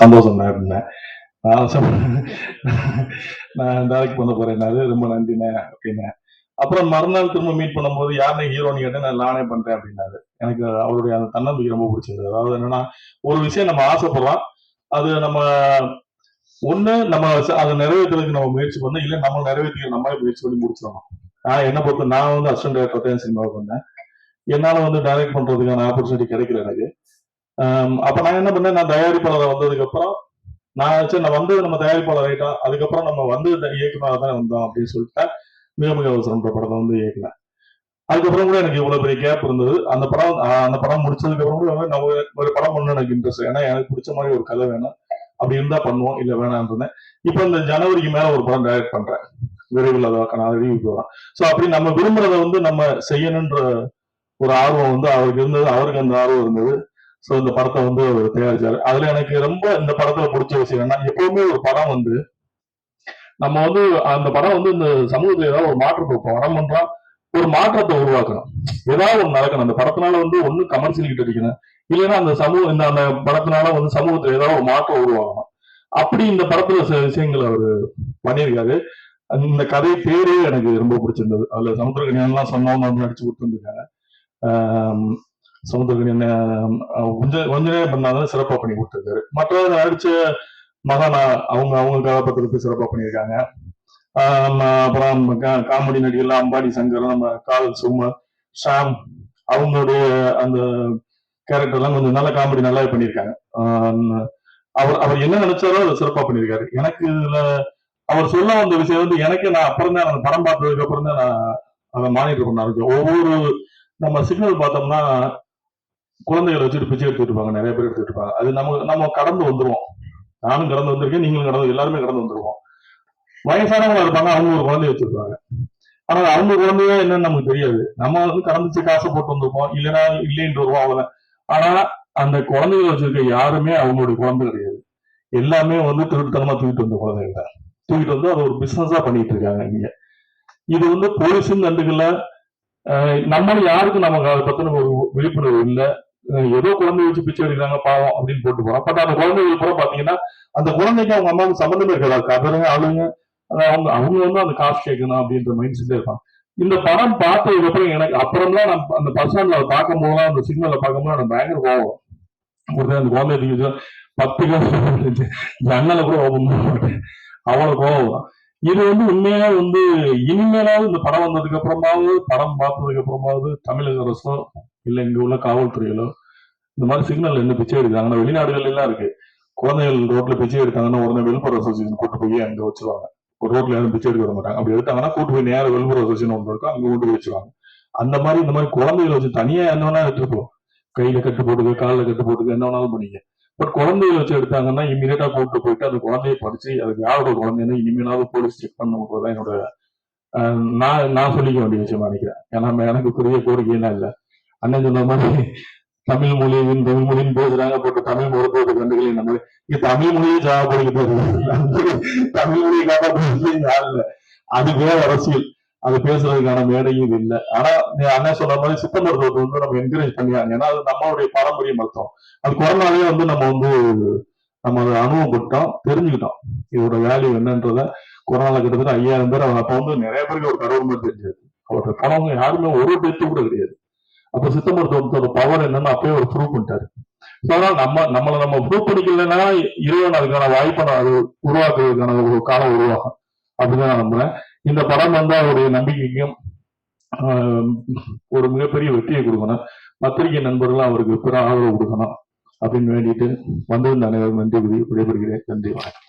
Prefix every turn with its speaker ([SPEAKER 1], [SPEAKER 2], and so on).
[SPEAKER 1] சந்தோஷம் தான் நான் சொன்னேன், நான் வேலைக்கு பண்ண போறேன்னாரு ரொம்ப நன்றிண்ணே அப்படின்னேன். அப்புறம் மறுநாள் திரும்ப மீட் பண்ணும்போது யாருன்னு ஹீரோன்னு கேட்டேன் நான் நானே பண்றேன் அப்படின்னாரு. எனக்கு அவருடைய அந்த தன்னம்பிக்கை ரொம்ப பிடிச்சது. அதாவது என்னன்னா ஒரு விஷயம் நம்ம ஆசைப்படுறோம். அது நம்ம ஒண்ணு நம்ம அதை நிறைவேற்றுறதுக்கு நம்ம முயற்சி பண்ணோம் இல்லை நம்ம நிறைவேற்றிக்க நம்மளே முயற்சி பண்ணி முடிச்சிடணும். நான் என்ன பொறுத்த நான் வந்து அசிஸ்டன்ட் டேரக்டர் தான் சினிமாவுக்கு வந்தேன் என்னால வந்து டைரக்ட் பண்றதுக்கான ஆப்பர்ச்சுனிட்டி கிடைக்கல எனக்கு. Um, அப்ப நான் என்ன பண்ணேன்? நான் தயாரிப்பாளர் வந்ததுக்கு அப்புறம் நான் சரி நான் வந்து நம்ம தயாரிப்பாளர் ஆயிட்டோம் அதுக்கப்புறம் நம்ம வந்து இயக்குனராக தான் வந்தோம் அப்படின்னு சொல்லிட்டு மிக மிக அவசரம்ன்ற படத்தை வந்து இயக்குனேன். அதுக்கப்புறம் கூட எனக்கு இவ்வளவு பெரிய கேப் இருந்தது. அந்த படம் அந்த படம் முடிச்சதுக்கு அப்புறம் கூட நம்ம ஒரு- ஒரு படம் பண்ண எனக்கு இன்ட்ரெஸ்ட் ஏன்னா எனக்கு பிடிச்ச மாதிரி ஒரு கதை வேணும். அப்படி இருந்தா பண்ணுவோம் இல்ல வேணாம் இருந்தேன். இப்போ இந்த ஜனவரிக்கு மேல ஒரு படம் டைரக்ட் பண்றேன். விரைவில் அதை நான் ரிவ்யூக்கு வரேன். ஸோ அப்படி நம்ம விரும்புறத வந்து நம்ம செய்யணுன்ற ஒரு ஆர்வம் வந்து அவருக்கு இருந்தது. அவருக்கு அந்த ஆர்வம் இருந்தது. ஸோ இந்த படத்தை வந்து அவர் தயாரிச்சாரு. அதுல எனக்கு ரொம்ப இந்த படத்துல பிடிச்ச விஷயம் என்னன்னா எப்பவுமே ஒரு படம் வந்து நம்ம வந்து அந்த படம் வந்து இந்த சமூகத்துல ஏதாவது ஒரு மாற்றத்தை இப்போ படம் பண்றா ஒரு மாற்றத்தை உருவாக்கணும். ஏதாவது ஒண்ணு நடக்கணும். அந்த படத்தினால வந்து ஒண்ணு கமர்ஷியல் கிட்ட அடிக்கணும் இல்லைன்னா அந்த சமூக இந்த அந்த படத்தினால வந்து சமூகத்துல ஏதாவது ஒரு மாற்றம் உருவாகணும். அப்படி இந்த படத்துல சில விஷயங்கள் அவர் பண்ணியிருக்காரு. இந்த கதை பேரே எனக்கு ரொம்ப பிடிச்சிருந்தது. அதுல சமுத்திரகனியெல்லாம் சொன்னவங்க வந்து நடிச்சு கொடுத்துருந்துருக்காங்க. ஆம், சமுத்திரகனியன் கொஞ்சம் கொஞ்ச நேரம் பண்ணாதான் பண்ணி கொடுத்துருக்காரு மற்ற நடிச்ச மகானா அவங்க அவங்க கதாபாத்திரத்தை சிறப்பா பண்ணியிருக்காங்க. ஆம், அப்புறம் கா- காமெடி நடிகர்லாம் அம்பாடி சங்கர் நம்ம கால் சுமர் ஷாம் அவங்களுடைய அந்த கேரக்டர் எல்லாம் கொஞ்சம் நல்ல காமெடி நல்லாவே பண்ணியிருக்காங்க. அவர் அவர் என்ன நினைச்சாரோ அதை சிறப்பா பண்ணியிருக்காரு. எனக்கு இதுல அவர் சொல்ல வந்த விஷயம் வந்து எனக்கு நான் அப்புறம் தான் அந்த படம் பார்த்ததுக்கு அப்புறம் தான் நான் அதை மானிட்டர் பண்ண ஆரம்பிச்சேன். ஒவ்வொரு நம்ம சிக்னல் பார்த்தோம்னா குழந்தைகளை வச்சுட்டு பிச்சை எடுத்துட்டு இருப்பாங்க நிறைய பேர் எடுத்துட்டு இருப்பாங்க. அது நம்ம நம்ம கடந்து வந்துருவோம். நானும் கடந்து வந்திருக்கேன் நீங்களும் கடந்து எல்லாருமே கடந்து வந்துருவோம். வயசானவங்க இருப்பாங்க அவங்க ஒரு குழந்தைய வச்சிருப்பாங்க. ஆனா அவங்க குழந்தைய என்னன்னு நமக்கு தெரியாது. நம்ம வந்து கடந்துச்சு காசு போட்டு வந்திருப்போம் இல்லைன்னா இல்லைன்னு வருவோம் அவ்வளவுதான் ஆனா அந்த குழந்தைகளை வச்சிருக்க யாருமே அவங்களுடைய குழந்தை கிடையாது. எல்லாமே வந்து திருட்டுத்தனமா தூக்கிட்டு வந்த குழந்தைங்க தூக்கிட்டு வந்து அது ஒரு பிசினஸா பண்ணிட்டு இருக்காங்க இங்க. இது வந்து போலீஸும் கண்டுக்கல. அஹ் நம்மளும் யாருக்கும் நமக்கு அதை பத்தின ஒரு விழிப்புணர்வு இல்ல. ஏதோ குழந்தைய வச்சு பிச்சை எடுக்கிறாங்க பாவம் அப்படின்னு போட்டு போறோம் பட் அந்த குழந்தைகள் கூட பாத்தீங்கன்னா அந்த குழந்தைக்கு அவங்க அம்மாவுக்கு சம்மந்தமே இருக்காது. கதறங்க ஆளுங்க அவங்க அவங்க வந்து அந்த காசு கேட்கணும் அப்படின்ற மைண்ட் செட்ல இருப்பாங்க. இந்த படம் பார்த்ததுக்கு அப்புறம் எனக்கு அப்புறம்லாம் நான் அந்த பஸ் ஸ்டாண்ட்ல பார்க்கும் போதுலாம் அந்த சிக்னலை பார்க்கும்போது எனக்கு பயங்கர கோவம். ஒரு அந்த குழந்தை பத்து காசு ஜன்னலை கூட ஓபன் பண்ண மாட்டேன். அவ்வளவு கோவம். இது வந்து உண்மையா வந்து இனிமேலாவது இந்த படம் வந்ததுக்கு அப்புறமாவது படம் பார்த்ததுக்கு அப்புறமாவது தமிழக அரசோ இல்ல இங்க உள்ள காவல்துறைகளோ இந்த மாதிரி சிக்னல் என்ன பிச்சை எடுக்கிறாங்கன்னா வெளிநாடுகள் எல்லாம் இருக்கு. குழந்தைகள் ரோட்ல பிச்சை எடுத்தாங்கன்னா உடனே வெல்ஃபேர் அசோசியேஷன் கூட்டு போய் அங்க வச்சிருவாங்க. ஒரு ரோட்ல யாரும் பிச்சை எடுக்க மாட்டாங்க. அப்படி எடுத்தாங்கன்னா கூட்டு போய் நேர வெல்ஃபேர் அசோசியேஷன் ஒன்று இருக்கும். அங்க கொண்டு போய் வச்சிருவாங்க. அந்த மாதிரி இந்த மாதிரி குழந்தைகளை வச்சு தனியா என்ன வேணா எடுத்துருப்போம் கையில கட்டு போட்டுக்க காலில் கட்டு போட்டுக்க என்ன வேணாலும் பண்ணிக்க. பட் குழந்தைய வச்சு எடுத்தாங்கன்னா இமீடியட்டா கூப்பிட்டு போயிட்டு அந்த குழந்தைய படிச்சு அதுக்கு யாரோட குழந்தைன்னு இனிமேலாவது போலீஸ் செக் பண்ணுறதுதான் என்னோட நான் நான் சொல்லிக்க வேண்டிய விஷயமா நினைக்கிறேன். ஏன்னா எனக்கு பெரிய கோரிக்கையெல்லாம் இல்லை. அண்ணன் சொன்ன மாதிரி தமிழ் மொழியின் தமிழ் மொழின்னு பேசுறாங்க போட்டு தமிழ் மொழி கண்டுகளை நம்ம இங்க தமிழ் மொழியே ஜாபப்படுகிறது தமிழ் மொழியை காப்பாற்ற யாரும் இல்லை. அது அரசியல். அது பேசுறதுக்கான மேடையும் இது இல்லை. ஆனா நீ அண்ணன் சொன்ன மாதிரி சித்த மருத்துவத்தை வந்து நம்ம என்கரேஜ் பண்ணியாங்க. ஏன்னா அது நம்மளுடைய பாரம்பரிய மருத்துவம் அது கொரோனாலே வந்து நம்ம வந்து நம்ம அதை அனுபவப்பட்டோம் தெரிஞ்சுக்கிட்டோம். இதோட வேல்யூ என்னன்றத கொரோனால கிட்டத்தட்ட ஐயாயிரம் பேர் அவங்க அப்ப வந்து நிறைய பேருக்கு ஒரு கடவுள் மாதிரி தெரிஞ்சது அவர்கிட்ட போனவங்க யாருமே ஒரு டெத்து கூட கிடையாது. அப்ப சித்த மருத்துவத்தோட பவர் என்னன்னு அப்பயே ஒரு ப்ரூவ் பண்ணிட்டாரு. அதனால நம்ம நம்மளை நம்ம ப்ரூவ் பண்ணிக்கலன்னா இறைவன் அதுக்கான வாய்ப்பை அது உருவாக்குறதுக்கான ஒரு காலம் உருவாகும். அப்படிதான் நான் நம்புறேன். இந்த படம் வந்து அவருடைய நம்பிக்கைக்கும் ஒரு மிகப்பெரிய வெற்றியை கொடுக்கணும். பத்திரிகை நண்பர்கள் அவருக்கு பிற ஆதரவு கொடுக்கணும் அப்படின்னு வேண்டிட்டு வந்திருந்த அனைவரும் நன்றி கூறி விடைபெறுகிறேன். நன்றி வணக்கம்.